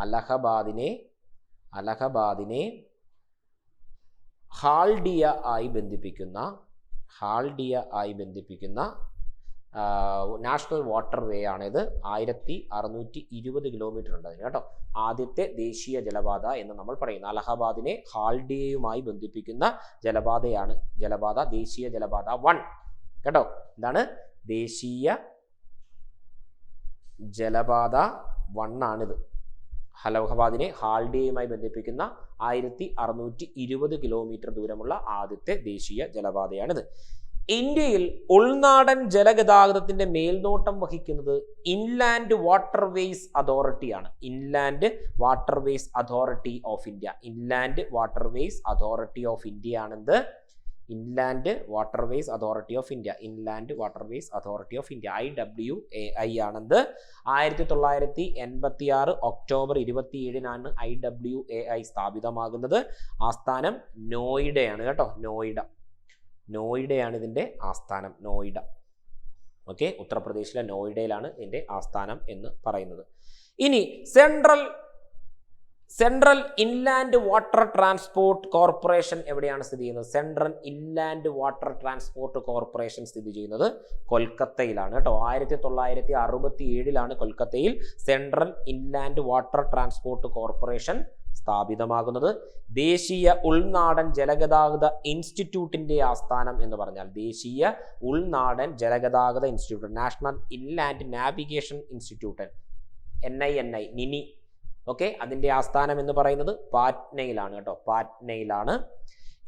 അലഹബാദിനെ അലഹബാദിനെ ഹാൾഡിയ ആയി ബന്ധിപ്പിക്കുന്ന ഹാൾഡിയ ആയി ബന്ധിപ്പിക്കുന്ന നാഷണൽ വാട്ടർ വേ ആണിത്. ആയിരത്തി അറുന്നൂറ്റി ഇരുപത് കിലോമീറ്റർ ഉണ്ട് കേട്ടോ. ആദ്യത്തെ ദേശീയ ജലപാത എന്ന് നമ്മൾ പറയുന്നു. അലഹബാദിനെ ഹാൽഡിയയുമായി ബന്ധിപ്പിക്കുന്ന ജലപാതയാണ് ജലപാത ദേശീയ ജലപാത വൺ. കേട്ടോ? എന്താണ്? ദേശീയ ജലപാത വൺ ആണിത്. അലഹബാദിനെ ഹാൽഡിയയുമായി ബന്ധിപ്പിക്കുന്ന ആയിരത്തി അറുന്നൂറ്റി ഇരുപത് കിലോമീറ്റർ ദൂരമുള്ള ആദ്യത്തെ ദേശീയ ജലപാതയാണിത്. ഇന്ത്യയിൽ ഉൾനാടൻ ജലഗതാഗതത്തിന്റെ മേൽനോട്ടം വഹിക്കുന്നത് inland waterways അതോറിറ്റിയാണ് inland waterways authority of India inland waterways authority of India ആണെന്ത്? Inland waterways authority of India inland waterways authority of India I W A I ആണെന്ത്? ആയിരത്തി തൊള്ളായിരത്തി എൺപത്തി ആറ് ഒക്ടോബർ ഇരുപത്തി ഏഴിനാണ് ഐ ഡബ്ല്യു എ ഐ സ്ഥാപിതമാകുന്നത് ആസ്ഥാനം നോയിഡയാണ് കേട്ടോ. നോയിഡ. നോയിഡയാണ് ഇതിന്റെ ആസ്ഥാനം നോയിഡ. ഓക്കെ? ഉത്തർപ്രദേശിലെ നോയിഡയിലാണ് ഇതിന്റെ ആസ്ഥാനം എന്ന് പറയുന്നത്. ഇനി central central inland water transport corporation എവിടെയാണ് സ്ഥിതി ചെയ്യുന്നത്? Central inland water transport corporation സ്ഥിതി ചെയ്യുന്നത് കൊൽക്കത്തയിലാണ് കേട്ടോ. ആയിരത്തി തൊള്ളായിരത്തി അറുപത്തി ഏഴിലാണ് കൊൽക്കത്തയിൽ central inland water transport corporation സ്ഥാപിതമാകുന്നത്. ദേശീയ ഉൾനാടൻ ജലഗതാഗത ഇൻസ്റ്റിറ്റ്യൂട്ടിന്റെ ആസ്ഥാനം എന്ന് പറഞ്ഞാൽ ദേശീയ ഉൾനാടൻ ജലഗതാഗത institute national inland navigation institute N I N I നിനി. Okay അതിന്റെ ആസ്ഥാനം എന്ന് പറയുന്നത് പാറ്റ്നയിലാണ് കേട്ടോ പാറ്റ്നയിലാണ്.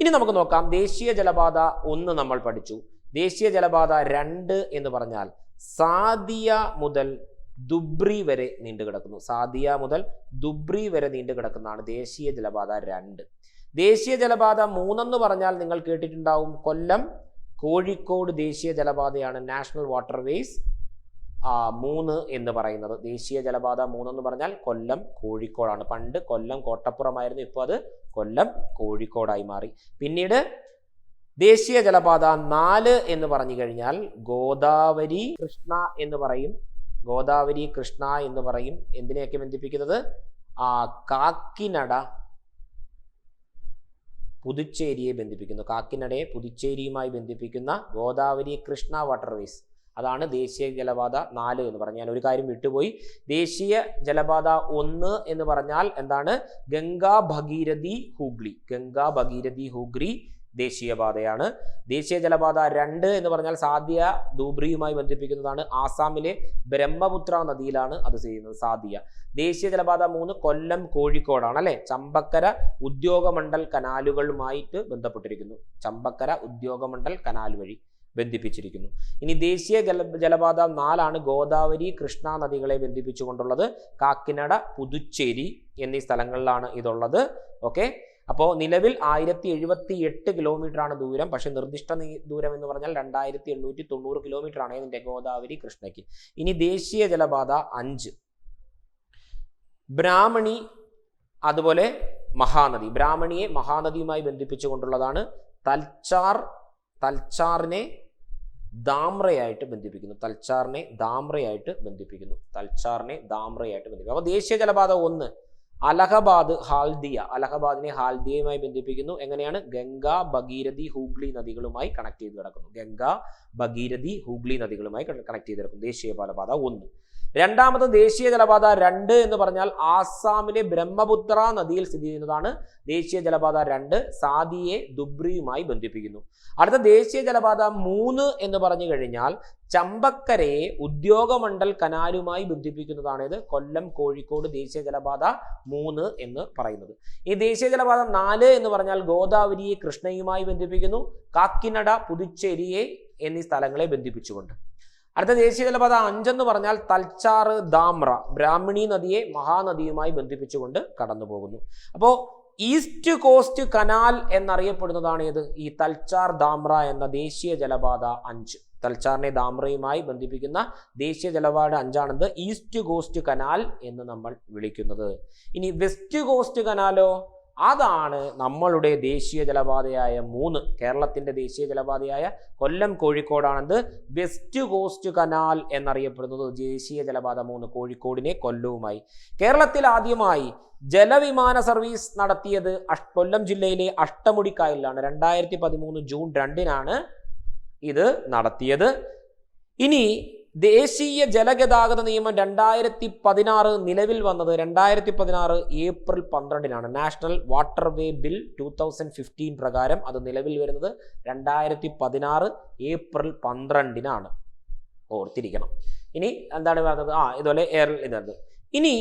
ഇനി നമുക്ക് നോക്കാം ദേശീയ ജലപാത ഒന്ന് നമ്മൾ പഠിച്ചു. ദേശീയ ജലപാത രണ്ട് എന്ന് പറഞ്ഞാൽ സാദിയ മുതൽ ദുബ്രി വരെ നീണ്ടു കിടക്കുന്നു. സാദിയ മുതൽ ദുബ്രി വരെ നീണ്ടു കിടക്കുന്നതാണ് ദേശീയ ജലപാത രണ്ട്. ദേശീയ ജലപാത മൂന്നെന്ന് പറഞ്ഞാൽ നിങ്ങൾ കേട്ടിട്ടുണ്ടാവും. കൊല്ലം കോഴിക്കോട് ദേശീയ ജലപാതയാണ് നാഷണൽ വാട്ടർവേസ് മൂന്ന് എന്ന് പറയുന്നത്. ദേശീയ ജലപാത മൂന്നെന്ന് പറഞ്ഞാൽ കൊല്ലം കോഴിക്കോടാണ്. പണ്ട് കൊല്ലം കോട്ടപ്പുറമായിരുന്നു ഇപ്പോൾ അത് കൊല്ലം കോഴിക്കോടായി മാറി. പിന്നീട് ദേശീയ ജലപാത നാല് എന്ന് പറഞ്ഞു കഴിഞ്ഞാൽ ഗോദാവരി കൃഷ്ണ എന്ന് പറയും. ഗോദാവരി കൃഷ്ണ എന്ന് പറയും. എന്തിനെയൊക്കെ ബന്ധിപ്പിക്കുന്നത്? ആ കാക്കിനട പുതുച്ചേരിയെ ബന്ധിപ്പിക്കുന്നു. കാക്കിനടയെ പുതുച്ചേരിയുമായി ബന്ധിപ്പിക്കുന്ന ഗോദാവരി കൃഷ്ണ വാട്ടർവേസ് അതാണ് ദേശീയ ജലപാത നാല് എന്ന് പറഞ്ഞു. ഞാൻ ഒരു കാര്യം വിട്ടുപോയി. ദേശീയ ജലപാത ഒന്ന് എന്ന് പറഞ്ഞാൽ എന്താണ്? ഗംഗാ ഭഗീരഥി ഹൂഗ്ലി. ഗംഗാ ഭഗീരഥി ഹൂഗ്ലി ദേശീയപാതയാണ്. ദേശീയ ജലപാത രണ്ട് എന്ന് പറഞ്ഞാൽ സാദിയ ദൂബ്രിയുമായി ബന്ധിപ്പിക്കുന്നതാണ്. ആസാമിലെ ബ്രഹ്മപുത്ര നദിയിലാണ് അത് ചെയ്യുന്നത് സാദിയ. ദേശീയ ജലപാത മൂന്ന് കൊല്ലം കോഴിക്കോടാണ് അല്ലെ? ചമ്പക്കര ഉദ്യോഗമണ്ഡൽ കനാലുകളുമായിട്ട് ബന്ധപ്പെട്ടിരിക്കുന്നു. ചമ്പക്കര ഉദ്യോഗമണ്ഡൽ കനാൽ വഴി ബന്ധിപ്പിച്ചിരിക്കുന്നു. ഇനി ദേശീയ ജല ജലപാത നാലാണ് ഗോദാവരി കൃഷ്ണ നദികളെ ബന്ധിപ്പിച്ചുകൊണ്ടുള്ളത്. കാക്കിനട പുതുച്ചേരി എന്നീ സ്ഥലങ്ങളിലാണ് ഇതുള്ളത്. ഓക്കെ? അപ്പോൾ നിലവിൽ ആയിരത്തി എഴുപത്തി എട്ട് കിലോമീറ്റർ ആണ് ദൂരം. പക്ഷേ നിർദ്ദിഷ്ട ദൂരം എന്ന് പറഞ്ഞാൽ രണ്ടായിരത്തി എണ്ണൂറ്റി തൊണ്ണൂറ് കിലോമീറ്റർ ആണ് ഇതിന്റെ ഗോദാവരി കൃഷ്ണയ്ക്ക്. ഇനി ദേശീയ ജലപാത അഞ്ച്. ബ്രാഹ്മണി അതുപോലെ മഹാനദി. ബ്രാഹ്മണിയെ മഹാനദിയുമായി ബന്ധിപ്പിച്ചുകൊണ്ടുള്ളതാണ് തൽച്ചാർ തൽച്ചാറിനെ ദാമ്രയായിട്ട് ബന്ധിപ്പിക്കുന്നു. തൽച്ചാറിനെ ദാമ്രയായിട്ട് ബന്ധിപ്പിക്കുന്നു. തൽച്ചാറിനെ ദാമ്രയായിട്ട് ബന്ധിപ്പിക്കുന്നു. അപ്പോൾ ദേശീയ ജലപാത ഒന്ന്. അലഹബാദ് ഹാൽദിയ അലഹബാദിനെ ഹാൽദിയയുമായി ബന്ധിപ്പിക്കുന്നു. എങ്ങനെയാണ്? ഗംഗ ഭഗീരഥി ഹൂഗ്ലി നദികളുമായി കണക്ട് ചെയ്ത് കിടക്കുന്നു. ഗംഗ ഭഗീരഥി ഹൂഗ്ലി നദികളുമായി കണക്ട് ചെയ്ത് കിടക്കുന്നു. ദേശീയപാത പാത ഒന്ന്. രണ്ടാമത് ദേശീയ ജലപാത രണ്ട് എന്ന് പറഞ്ഞാൽ ആസാമിലെ ബ്രഹ്മപുത്ര നദിയിൽ സ്ഥിതി ചെയ്യുന്നതാണ്. ദേശീയ ജലപാത രണ്ട് സാദിയെ ദുബ്രിയുമായി ബന്ധിപ്പിക്കുന്നു. അടുത്ത ദേശീയ ജലപാത മൂന്ന് എന്ന് പറഞ്ഞു കഴിഞ്ഞാൽ ചമ്പക്കരയെ ഉദ്യോഗമണ്ഡൽ കനാലുമായി ബന്ധിപ്പിക്കുന്നതാണ് കൊല്ലം കോഴിക്കോട് ദേശീയ ജലപാത മൂന്ന് എന്ന് പറയുന്നത്. ഈ ദേശീയ ജലപാത നാല് എന്ന് പറഞ്ഞാൽ ഗോദാവരിയെ കൃഷ്ണയുമായി ബന്ധിപ്പിക്കുന്നു. കാക്കിനട പുതുച്ചേരിയെ എന്നീ സ്ഥലങ്ങളെ ബന്ധിപ്പിച്ചുകൊണ്ട്. അടുത്ത ദേശീയ ജലപാത അഞ്ചെന്ന് പറഞ്ഞാൽ തൽച്ചാറ് ദാമ്ര ബ്രാഹ്മിണി നദിയെ മഹാനദിയുമായി ബന്ധിപ്പിച്ചുകൊണ്ട് കടന്നു പോകുന്നു അപ്പോൾ ഈസ്റ്റ് കോസ്റ്റ് കനാൽ എന്നറിയപ്പെടുന്നതാണ് ഏത്? ഈ തൽച്ചാർ ദാമ്ര എന്ന ദേശീയ ജലപാത അഞ്ച്. തൽച്ചാറിനെ ദാമ്രയുമായി ബന്ധിപ്പിക്കുന്ന ദേശീയ ജലപാത അഞ്ചാണെന്ത്? ഈസ്റ്റ് കോസ്റ്റ് കനാൽ എന്ന് നമ്മൾ വിളിക്കുന്നത്. ഇനി വെസ്റ്റ് കോസ്റ്റ് കനാലോ അതാണ് നമ്മളുടെ ദേശീയ ജലപാതയായ മൂന്ന് കേരളത്തിന്റെ ദേശീയ ജലപാതയായ കൊല്ലം കോഴിക്കോടാണെന്ത്? വെസ്റ്റ് കോസ്റ്റ് കനാൽ എന്നറിയപ്പെടുന്നത് ദേശീയ ജലപാത മൂന്ന് കോഴിക്കോടിനെ കൊല്ലവുമായി. കേരളത്തിൽ ആദ്യമായി ജലവിമാന സർവീസ് നടത്തിയത് കൊല്ലം ജില്ലയിലെ അഷ്ടമുടിക്കായലിലാണ്. രണ്ടായിരത്തി പതിമൂന്ന് ജൂൺ രണ്ടിനാണ് ഇത് നടത്തിയത്. ഇനി ദേശീയ ജലഗതാഗത നിയമം രണ്ടായിരത്തി പതിനാറ് നിലവിൽ വന്നത് രണ്ടായിരത്തി പതിനാറ് April പന്ത്രണ്ടിനാണ്. National waterway bill two thousand fifteen പ്രകാരം അത് നിലവിൽ വരുന്നത് രണ്ടായിരത്തി പതിനാറ് ഏപ്രിൽ പന്ത്രണ്ടിനാണ്. ഓർത്തിരിക്കണം. ഇനി എന്താണ് പറയുന്നത് ആ ഇതുപോലെ എയർ ഇതാണ് ഇനി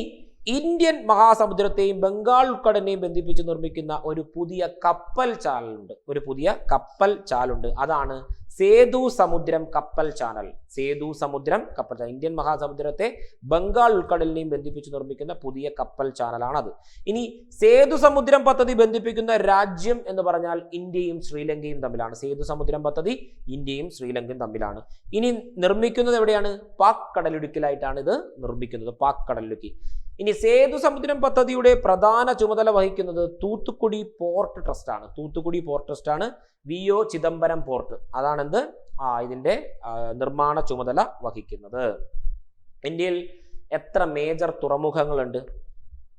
ഇന്ത്യൻ മഹാസമുദ്രത്തെയും ബംഗാൾ ഉൾക്കടലിനെയും ബന്ധിപ്പിച്ച് നിർമ്മിക്കുന്ന ഒരു പുതിയ കപ്പൽ ചാലുണ്ട്. ഒരു പുതിയ കപ്പൽ ചാലുണ്ട്. അതാണ് സേതു സമുദ്രം കപ്പൽ ചാനൽ. സേതു സമുദ്രം കപ്പൽ ചാനൽ. ഇന്ത്യൻ മഹാസമുദ്രത്തെ ബംഗാൾ ഉൾക്കടലിനെയും ബന്ധിപ്പിച്ച് നിർമ്മിക്കുന്ന പുതിയ കപ്പൽ ചാനലാണത്. ഇനി സേതു സമുദ്രം പദ്ധതി ബന്ധിപ്പിക്കുന്ന രാജ്യം എന്ന് പറഞ്ഞാൽ ഇന്ത്യയും ശ്രീലങ്കയും തമ്മിലാണ്. സേതു സമുദ്രം പദ്ധതി ഇന്ത്യയും ശ്രീലങ്കയും തമ്മിലാണ്. ഇനി നിർമ്മിക്കുന്നത് എവിടെയാണ്? പാക് കടലിടുക്കിലായിട്ടാണ് ഇത് നിർമ്മിക്കുന്നത്. പാക് കടലിടുക്കി. ഇനി സേതു സമുദ്രം പദ്ധതിയുടെ പ്രധാന ചുമതല വഹിക്കുന്നത് തൂത്തുക്കുടി പോർട്ട് ട്രസ്റ്റ് ആണ് തൂത്തുക്കുടി പോർട്ട് ട്രസ്റ്റ് ആണ് വി ഒ ചിദംബരം പോർട്ട്. അതാണെന്ത്? ആ ഇതിന്റെ നിർമ്മാണ ചുമതല വഹിക്കുന്നത്. ഇന്ത്യയിൽ എത്ര മേജർ തുറമുഖങ്ങളുണ്ട്?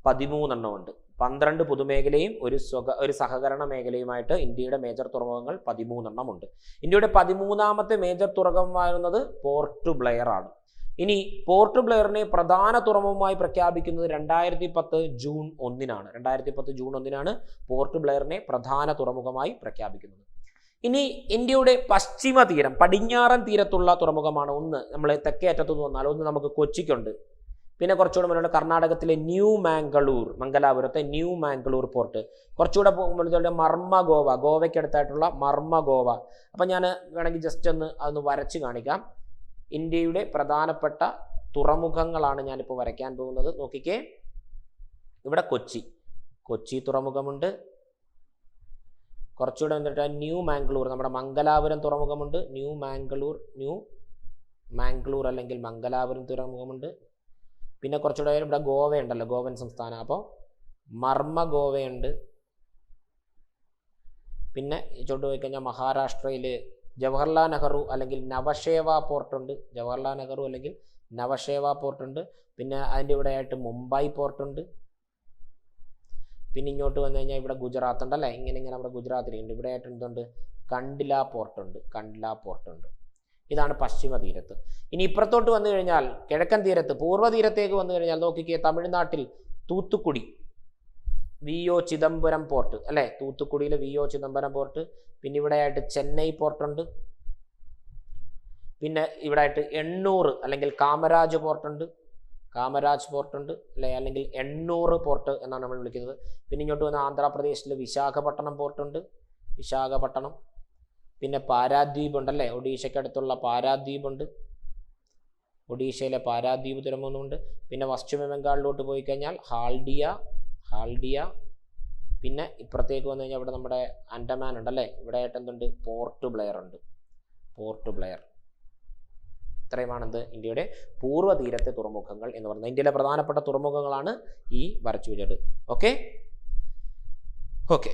പതിമൂന്നെണ്ണം ഉണ്ട് പന്ത്രണ്ട് പൊതുമേഖലയും ഒരു സ്വക ഒരു സഹകരണ മേഖലയുമായിട്ട് ഇന്ത്യയുടെ മേജർ തുറമുഖങ്ങൾ പതിമൂന്നെണ്ണം ഉണ്ട് ഇന്ത്യയുടെ പതിമൂന്നാമത്തെ മേജർ തുറമുഖമായിരുന്നത് പോർട്ട് ബ്ലെയർ ആണ് ഇനി പോർട്ട് ബ്ലെയറിനെ പ്രധാന തുറമുഖമായി പ്രഖ്യാപിക്കുന്നത് രണ്ടായിരത്തി പത്ത് ജൂൺ ഒന്നിനാണ്. രണ്ടായിരത്തി പത്ത് ജൂൺ ഒന്നിനാണ് പോർട്ട് ബ്ലെയറിനെ പ്രധാന തുറമുഖമായി പ്രഖ്യാപിക്കുന്നത്. ഇനി ഇന്ത്യയുടെ പശ്ചിമ തീരം പടിഞ്ഞാറൻ തീരത്തുള്ള തുറമുഖമാണ് ഒന്ന്. നമ്മൾ തെക്കേ അറ്റത്തു നിന്ന് വന്നാൽ ഒന്ന് നമുക്ക് കൊച്ചിക്കുണ്ട്. പിന്നെ കുറച്ചുകൂടെ മുന്നോട്ട് കർണാടകത്തിലെ ന്യൂ മാംഗ്ലൂർ മംഗലാപുരത്തെ ന്യൂ മാംഗ്ലൂർ പോർട്ട് കുറച്ചുകൂടെ മുന്നോട്ട് മർമ്മ ഗോവ ഗോവയ്ക്കടുത്തായിട്ടുള്ള മർമ്മ ഗോവ. അപ്പം ഞാൻ വേണമെങ്കിൽ ജസ്റ്റ് ഒന്ന് അതൊന്ന് വരച്ച് കാണിക്കാം. ഇന്ത്യയുടെ പ്രധാനപ്പെട്ട തുറമുഖങ്ങളാണ് ഞാനിപ്പോൾ വരയ്ക്കാൻ പോകുന്നത്. നോക്കിക്കേ. ഇവിടെ കൊച്ചി. കൊച്ചി തുറമുഖമുണ്ട്. കുറച്ചുകൂടെ വന്നിട്ട് ന്യൂ മാംഗ്ലൂർ നമ്മുടെ മംഗലാപുരം തുറമുഖമുണ്ട്. ന്യൂ മാംഗ്ലൂർ ന്യൂ മാംഗ്ലൂർ അല്ലെങ്കിൽ മംഗലാപുരം തുറമുഖമുണ്ട്. പിന്നെ കുറച്ചുകൂടെ ഇവിടെ ഗോവയുണ്ടല്ലോ ഗോവൻ സംസ്ഥാനം. അപ്പോൾ മർമ്മ ഗോവയുണ്ട്. പിന്നെ ചോട്ട് പോയി കഴിഞ്ഞാൽ മഹാരാഷ്ട്രയിൽ ജവഹർലാൽ നെഹ്റു അല്ലെങ്കിൽ നവഷേവ പോർട്ടുണ്ട് ജവഹർലാൽ നെഹ്റു അല്ലെങ്കിൽ നവഷേവ പോർട്ടുണ്ട് പിന്നെ അതിന്റെ ഇവിടെ ആയിട്ട് മുംബൈ പോർട്ടുണ്ട് പിന്നെ ഇങ്ങോട്ട് വന്നു കഴിഞ്ഞാൽ ഇവിടെ ഗുജറാത്ത് ഉണ്ട് അല്ലേ? ഇങ്ങനെ ഇങ്ങനെ നമ്മുടെ ഗുജറാത്തിലുണ്ട് ഇവിടെ ആയിട്ട് എന്തുണ്ട്? കണ്ടില പോർട്ടുണ്ട് കണ്ടില പോർട്ടുണ്ട് ഇതാണ് പശ്ചിമ തീരത്ത്. ഇനി ഇപ്പുറത്തോട്ട് വന്നു കഴിഞ്ഞാൽ കിഴക്കൻ തീരത്ത് പൂർവ തീരത്തേക്ക് വന്നു കഴിഞ്ഞാൽ നോക്കിക്കേ തമിഴ്നാട്ടിൽ Thoothukudi V O Chidambaram port അല്ലേ? തൂത്തുക്കുടിയിലെ വി ഒ ചിദംബരം പോർട്ട് പിന്നെ ഇവിടെ ആയിട്ട് ചെന്നൈ പോർട്ടുണ്ട് പിന്നെ ഇവിടെ ആയിട്ട് എണ്ണൂർ അല്ലെങ്കിൽ കാമരാജ് പോർട്ടുണ്ട് കാമരാജ് പോർട്ടുണ്ട് അല്ലെ? അല്ലെങ്കിൽ എണ്ണൂറ് പോർട്ട് എന്നാണ് നമ്മൾ വിളിക്കുന്നത്. പിന്നെ ഇങ്ങോട്ട് വന്ന ആന്ധ്രാപ്രദേശിലെ വിശാഖപട്ടണം പോർട്ടുണ്ട് വിശാഖപട്ടണം. പിന്നെ പാരാദ്വീപ് ഉണ്ട് ഉണ്ടല്ലേ ഒഡീഷയ്ക്കടുത്തുള്ള പാരാദ്വീപ് ഉണ്ട്. ഒഡീഷയിലെ പാരാദ്വീപ് തുറമുഖമുണ്ട് പിന്നെ പശ്ചിമ ബംഗാളിലോട്ട് പോയി കഴിഞ്ഞാൽ ഹാൽഡിയ ഹാൽഡിയ പിന്നെ ഇപ്പുറത്തേക്ക് വന്നു കഴിഞ്ഞാൽ ഇവിടെ നമ്മുടെ അൻഡമാൻ ഉണ്ടല്ലേ ഇവിടെ ആയിട്ട് എന്തുണ്ട്? പോർട്ട് ബ്ലെയർ ഉണ്ട്. Port Blair. ഇത്രയുമാണെന്ത്? ഇന്ത്യയുടെ പൂർവ തീരത്തെ തുറമുഖങ്ങൾ എന്ന് പറയുന്നത്. ഇന്ത്യയിലെ പ്രധാനപ്പെട്ട തുറമുഖങ്ങളാണ് ഈ വരച്ചു വെച്ചത്. ഓക്കെ ഓക്കെ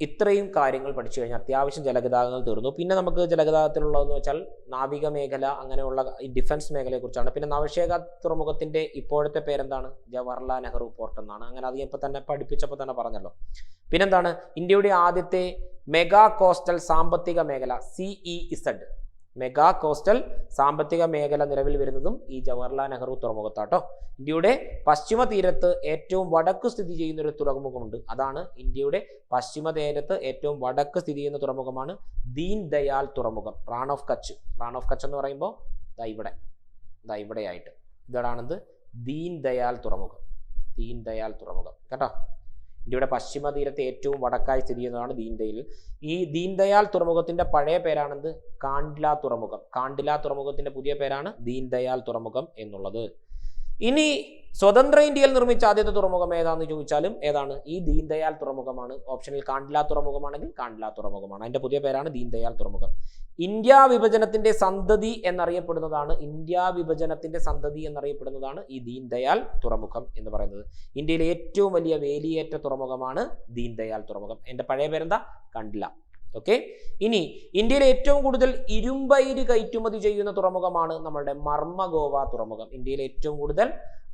ഇത്രയും കാര്യങ്ങൾ പഠിച്ചു കഴിഞ്ഞാൽ അത്യാവശ്യം ജലഗതാഗതങ്ങൾ തീർന്നു. പിന്നെ നമുക്ക് ജലഗതാഗതത്തിലുള്ളതെന്ന് വെച്ചാൽ നാവിക മേഖല അങ്ങനെയുള്ള ഡിഫൻസ് മേഖലയെക്കുറിച്ചാണ്. പിന്നെ നവശേഖ തുറമുഖത്തിന്റെ ഇപ്പോഴത്തെ പേരെന്താണ്? ജവഹർലാൽ നെഹ്റു പോർട്ട് എന്നാണ്. അങ്ങനെ അത് ഇപ്പൊ തന്നെ പഠിപ്പിച്ചപ്പോൾ തന്നെ പറഞ്ഞല്ലോ. പിന്നെന്താണ്? ഇന്ത്യയുടെ ആദ്യത്തെ മെഗാ കോസ്റ്റൽ സാമ്പത്തിക മേഖല സിഇ ഇസഡ് മെഗാ കോസ്റ്റൽ സാമ്പത്തിക മേഖല നിലവിൽ വരുന്നതും ഈ ജവഹർലാൽ നെഹ്റു തുറമുഖത്താട്ടോ. ഇന്ത്യയുടെ പശ്ചിമ തീരത്ത് ഏറ്റവും വടക്ക് സ്ഥിതി ചെയ്യുന്ന ഒരു തുറമുഖമുണ്ട്. അതാണ് ഇന്ത്യയുടെ പശ്ചിമ തീരത്ത് ഏറ്റവും വടക്ക് സ്ഥിതി ചെയ്യുന്ന തുറമുഖമാണ് ദീൻ ദയാൽ തുറമുഖം റാൺ ഓഫ് കച്ച്. റാൺ ഓഫ് കച്ച് എന്ന് പറയുമ്പോൾ ദാ ഇവിടെ ദാ ഇവിടെയായിട്ട്. ഇതാണെന്ത് ദീൻ ദയാൽ തുറമുഖം. ദീൻ ദയാൽ തുറമുഖം. കേട്ടോ? ഇന്ത്യയുടെ പശ്ചിമ തീരത്ത് ഏറ്റവും വടക്കായി സ്ഥിതി ചെയ്യുന്നതാണ് ദീൻദയിൽ. ഈ ദീൻദയാൽ തുറമുഖത്തിന്റെ പഴയ പേരാണെന്ത്? കാണ്ട്ല തുറമുഖം. കാണ്ടില തുറമുഖത്തിന്റെ പുതിയ പേരാണ് ദീൻദയാൽ തുറമുഖം എന്നുള്ളത്. ഇനി സ്വതന്ത്ര ഇന്ത്യയിൽ നിർമ്മിച്ച ആദ്യത്തെ തുറമുഖം ഏതാണെന്ന് ചോദിച്ചാലും ഏതാണ്? ഈ ദീൻദയാൽ തുറമുഖമാണ്. ഓപ്ഷനിൽ കാണ്ട്ല തുറമുഖമാണെങ്കിൽ കാണ്ട്ല തുറമുഖമാണ്. അതിന്റെ പുതിയ പേരാണ് ദീൻദയാൽ തുറമുഖം. ഇന്ത്യ വിഭജനത്തിന്റെ സന്തതി എന്നറിയപ്പെടുന്നതാണ്. ഇന്ത്യ വിഭജനത്തിന്റെ സന്തതി എന്നറിയപ്പെടുന്നതാണ് ഈ ദീൻദയാൽ തുറമുഖം എന്ന് പറയുന്നത്. ഇന്ത്യയിലെ ഏറ്റവും വലിയ വേലിയേറ്റ തുറമുഖമാണ് ദീൻദയാൽ തുറമുഖം. എന്റെ പഴയ പേരെന്താ? കണ്ടില്ല ഓക്കെ ഇനി ഇന്ത്യയിൽ ഏറ്റവും കൂടുതൽ ഇരുമ്പയിര് കയറ്റുമതി ചെയ്യുന്ന തുറമുഖമാണ് നമ്മളുടെ മർമ്മഗോവ തുറമുഖം. ഇന്ത്യയിൽ ഏറ്റവും കൂടുതൽ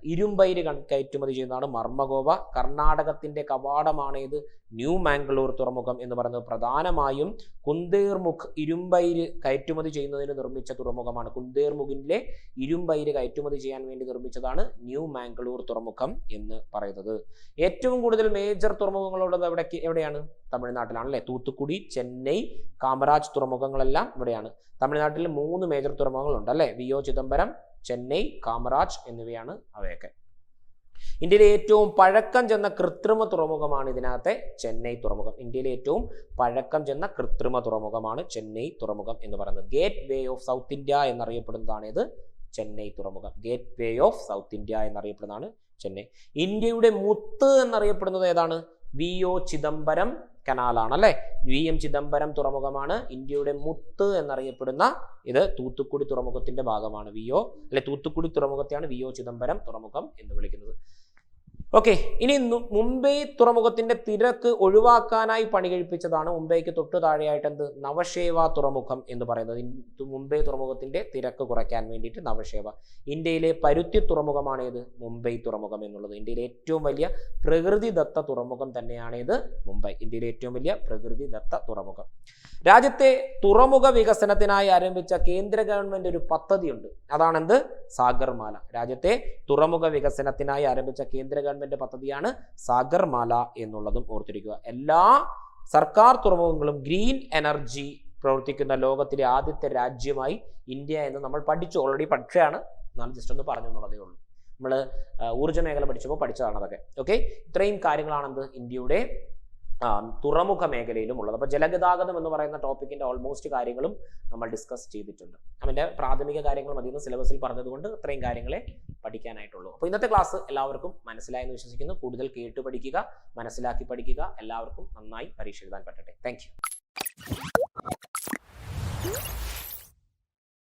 ഇരുമ്പയിര് കയറ്റുമതി ചെയ്യുന്നതാണ് മർമ്മഗോവ. കർണാടകത്തിന്റെ കവാടമാണ് ഇത്. ന്യൂ മാംഗ്ലൂർ തുറമുഖം എന്ന് പറയുന്നത് പ്രധാനമായും കുന്തേർമുഖ് ഇരുമ്പയിര് കയറ്റുമതി ചെയ്യുന്നതിന് നിർമ്മിച്ച തുറമുഖമാണ്. കുന്തേർമുഖിലെ ഇരുമ്പയിര് കയറ്റുമതി ചെയ്യാൻ വേണ്ടി നിർമ്മിച്ചതാണ് ന്യൂ മാംഗ്ലൂർ തുറമുഖം എന്ന് പറയുന്നത്. ഏറ്റവും കൂടുതൽ മേജർ തുറമുഖങ്ങളുള്ളത് എവിടെ എവിടെയാണ്? തമിഴ്നാട്ടിലാണ് അല്ലേ തൂത്തുക്കുടി ചെന്നൈ കാമരാജ് തുറമുഖങ്ങളെല്ലാം ഇവിടെയാണ്. തമിഴ്നാട്ടിൽ മൂന്ന് മേജർ തുറമുഖങ്ങളുണ്ട് അല്ലേ? വി ഒ ചിദംബരം ചെന്നൈ കാമറാജ് എന്നിവയാണ് അവയൊക്കെ. ഇന്ത്യയിലെ ഏറ്റവും പഴക്കം ചെന്ന കൃത്രിമ തുറമുഖമാണ് ഇതിനകത്തെ ചെന്നൈ തുറമുഖം. ഇന്ത്യയിലെ ഏറ്റവും പഴക്കം ചെന്ന കൃത്രിമ തുറമുഖമാണ് ചെന്നൈ തുറമുഖം എന്ന് പറയുന്നത്. Gateway of South India എന്നറിയപ്പെടുന്നതാണ് ഇത് ചെന്നൈ തുറമുഖം. Gateway of South India എന്നറിയപ്പെടുന്നതാണ് ചെന്നൈ. ഇന്ത്യയുടെ മുത്ത് എന്നറിയപ്പെടുന്നത് ഏതാണ്? വി ഒ ചിദംബരം കനാലാണ് അല്ലെ വി എം ചിദംബരം തുറമുഖമാണ്. ഇന്ത്യയുടെ മുത്ത് എന്നറിയപ്പെടുന്ന ഇത് തൂത്തുക്കുടി തുറമുഖത്തിന്റെ ഭാഗമാണ്. വി ഒ അല്ലെ തൂത്തുക്കുടി തുറമുഖത്തെയാണ് വി ഒ ചിദംബരം തുറമുഖം എന്ന് വിളിക്കുന്നത്. ഓക്കെ ഇനി മുംബൈ തുറമുഖത്തിന്റെ തിരക്ക് ഒഴിവാക്കാനായി പണി കഴിപ്പിച്ചതാണ് മുംബൈക്ക് തൊട്ടു താഴെയായിട്ട് എന്ത്? നവശേവ തുറമുഖം എന്ന് പറയുന്നത്. മുംബൈ തുറമുഖത്തിന്റെ തിരക്ക് കുറയ്ക്കാൻ വേണ്ടിയിട്ട് നവശേവ ഇന്ത്യയിലെ പരുത്തി തുറമുഖമാണ് ഇത് മുംബൈ തുറമുഖം എന്നുള്ളത്. ഇന്ത്യയിലെ ഏറ്റവും വലിയ പ്രകൃതിദത്ത തുറമുഖം തന്നെയാണ് ഇത് മുംബൈ. ഇന്ത്യയിലെ ഏറ്റവും വലിയ പ്രകൃതിദത്ത തുറമുഖം. രാജ്യത്തെ തുറമുഖ വികസനത്തിനായി ആരംഭിച്ച കേന്ദ്ര ഗവൺമെന്റ് ഒരു പദ്ധതിയുണ്ട്. അതാണെന്ത്? സാഗർമാല. രാജ്യത്തെ തുറമുഖ വികസനത്തിനായി ആരംഭിച്ച കേന്ദ്ര ഗവൺമെന്റ് പദ്ധതിയാണ് സാഗർമാല എന്നുള്ളതും ഓർത്തിരിക്കുക. എല്ലാ സർക്കാർ തുറമുഖങ്ങളും ഗ്രീൻ എനർജി പ്രവർത്തിക്കുന്ന ലോകത്തിലെ ആദ്യത്തെ രാജ്യമായി ഇന്ത്യ എന്ന് നമ്മൾ പഠിച്ചു ഓൾറെഡി പഠിച്ചയാണ് എന്നാലും ജസ്റ്റ് ഒന്ന് പറഞ്ഞു എന്നുള്ളതേ ഉള്ളൂ. നമ്മൾ ഊർജ മേഖല പഠിച്ചപ്പോൾ പഠിച്ചതാണ് അതൊക്കെ. ഓക്കെ ഇത്രയും കാര്യങ്ങളാണെന്ത് ഇന്ത്യയുടെ തുറമുഖ മേഖലയിലും ഉള്ളത്. അപ്പോൾ ജലഗതാഗതം എന്ന് പറയുന്ന ടോപ്പിക്കിന്റെ ഓൾമോസ്റ്റ് കാര്യങ്ങളും നമ്മൾ ഡിസ്കസ് ചെയ്തിട്ടുണ്ട്. അതിന്റെ പ്രാഥമിക കാര്യങ്ങൾ മതിയെന്ന് സിലബസിൽ പറഞ്ഞതുകൊണ്ട് ഇത്രയും കാര്യങ്ങളെ പഠിക്കാനായിട്ടുള്ളൂ. അപ്പോൾ ഇന്നത്തെ ക്ലാസ് എല്ലാവർക്കും മനസ്സിലായെന്ന് വിശ്വസിക്കുന്നു. കൂടുതൽ കേട്ട് പഠിക്കുക മനസ്സിലാക്കി പഠിക്കുക. എല്ലാവർക്കും നന്നായി പരീക്ഷ എഴുതാൻ പറ്റട്ടെ. താങ്ക്